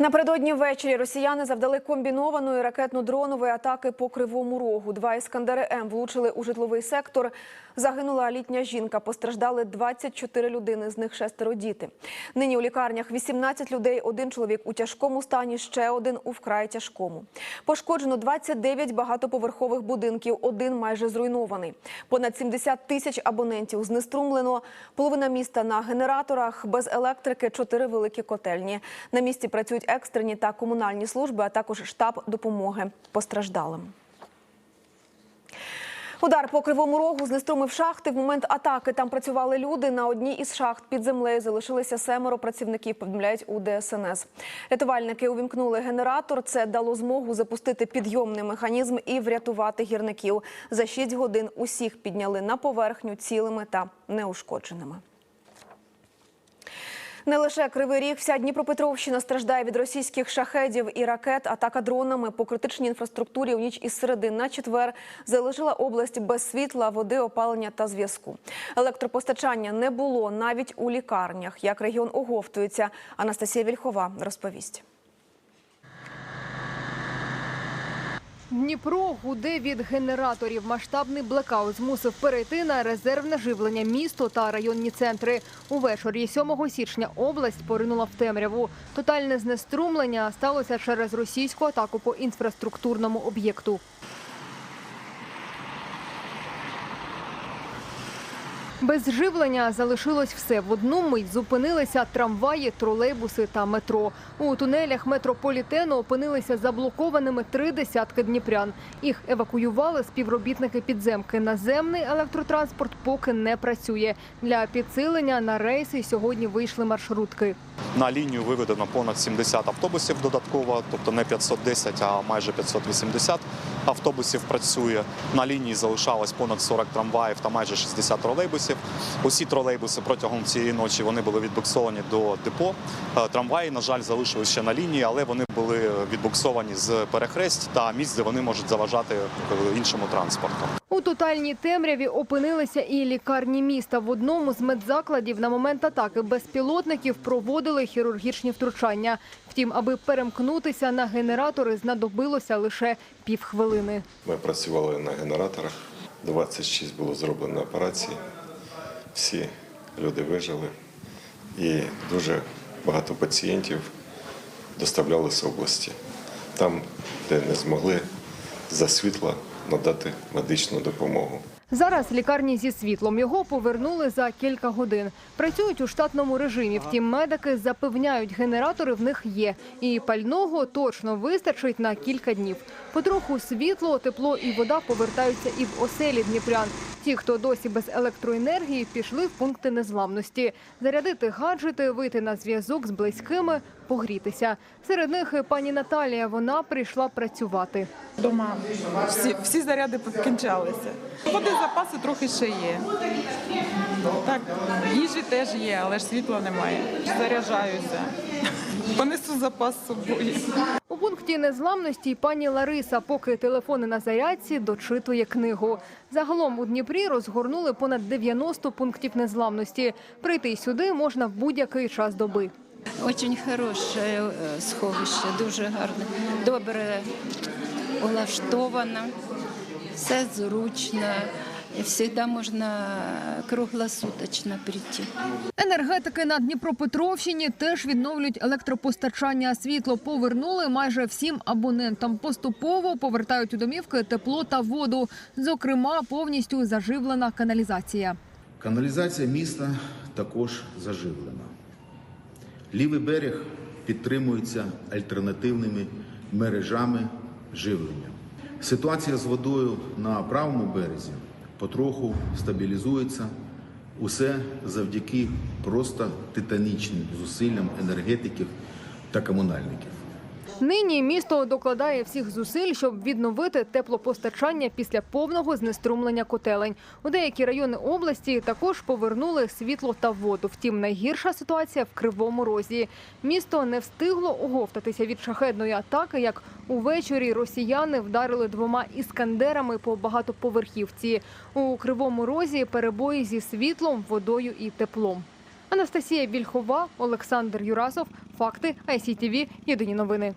Напередодні ввечері росіяни завдали комбінованої ракетно-дронової атаки по кривому рогу. Два іскандери М влучили у житловий сектор. Загинула літня жінка. Постраждали 24 людини, з них шестеро діти. Нині у лікарнях 18 людей. Один чоловік у тяжкому стані, ще один у вкрай тяжкому. Пошкоджено 29 багатоповерхових будинків. Один майже зруйнований. Понад 70 тисяч абонентів знеструмлено. Половина міста на генераторах без електрики. Чотири великі котельні. На місці працюють екстрені та комунальні служби, а також штаб допомоги постраждалим. Удар по кривому рогу знеструмив шахти. В момент атаки там працювали люди. На одній із шахт під землею залишилися семеро працівників. Повідомляють у ДСНС. Рятувальники увімкнули генератор. Це дало змогу запустити підйомний механізм і врятувати гірників. За 6 годин усіх підняли на поверхню цілими та неушкодженими. Не лише Кривий Ріг, вся Дніпропетровщина страждає від російських шахедів і ракет. Атака дронами по критичній інфраструктурі у ніч із середи на четвер залишила область без світла, води, опалення та зв'язку. Електропостачання не було навіть у лікарнях. Як регіон оговтується, Анастасія Вільхова розповість. Дніпро гуде від генераторів. Масштабний блекаут змусив перейти на резервне живлення місто та районні центри. Увечері 7 січня область поринула в темряву. Тотальне знеструмлення сталося через російську атаку по інфраструктурному об'єкту. Без живлення залишилось все. В одну мить зупинилися трамваї, тролейбуси та метро. У тунелях метрополітену опинилися заблокованими три десятки дніпрян. Їх евакуювали співробітники підземки. Наземний електротранспорт поки не працює. Для підсилення на рейси сьогодні вийшли маршрутки. На лінію виведено понад 70 автобусів додатково, тобто не 510, а майже 580 автобусів працює. На лінії залишалось понад 40 трамваїв та майже 60 тролейбусів. Усі тролейбуси протягом цієї ночі вони були відбуксовані до депо. Е, Трамваї, на жаль, залишились ще на лінії, але вони були відбуксовані з перехресть та місць, де вони можуть заважати е, іншому транспорту. У тотальній темряві опинилися і лікарні міста. В одному з медзакладів на момент атаки безпілотників проводили хірургічні втручання. Втім, аби перемкнутися на генератори, знадобилося лише півхвилини. Ми працювали на генераторах. 26 було зроблено операцій. Всі люди вижили. І дуже багато пацієнтів доставляли з області. Там, де не змогли за світла надати медичну допомогу. Зараз лікарні зі світлом його повернули за кілька годин. Працюють у штатному режимі. Втім, медики запевняють, генератори в них є, і пального точно вистачить на кілька днів. Потроху світло, тепло і вода повертаються і в оселі дніпрян. Ті, хто досі без електроенергії, пішли в пункти незламності, зарядити гаджети, вийти на зв'язок з близькими, погрітися. Серед них пані Наталія. Вона прийшла працювати. Дома всі, всі заряди покінчалися. Води запаси трохи ще є. Так, їжі теж є, але ж світла немає. Заряджаюся. Понесу запас з собою. У пункті незламності пані Лариса, поки телефони на зарядці, дочитує книгу. Загалом у Дніпрі розгорнули понад 90 пунктів незламності. Прийти сюди можна в будь-який час доби. Очень хороше е, сховище, дуже гарне, добре улаштовано, все зручно, і завжди можна круглосуточно прийти. Енергетики на Дніпропетровщині теж відновлюють електропостачання. Світло повернули майже всім абонентам. Поступово повертають у домівки тепло та воду. Зокрема, повністю заживлена каналізація. Каналізація міста також заживлена. Лівий берег підтримується альтернативними мережами живлення. Ситуація з водою на правому березі потроху стабілізується. Усе завдяки просто титанічним зусиллям енергетиків та комунальників. Нині місто докладає всіх зусиль, щоб відновити теплопостачання після повного знеструмлення котелень. У деякі райони області також повернули світло та воду. Втім, найгірша ситуація в Кривому Розі. Місто не встигло оговтатися від шахедної атаки, як увечері росіяни вдарили двома іскандерами по багатоповерхівці. У Кривому Розі перебої зі світлом, водою і теплом. Анастасія Більхова, Олександр Юрасов. Факти ICTV. Єдині новини.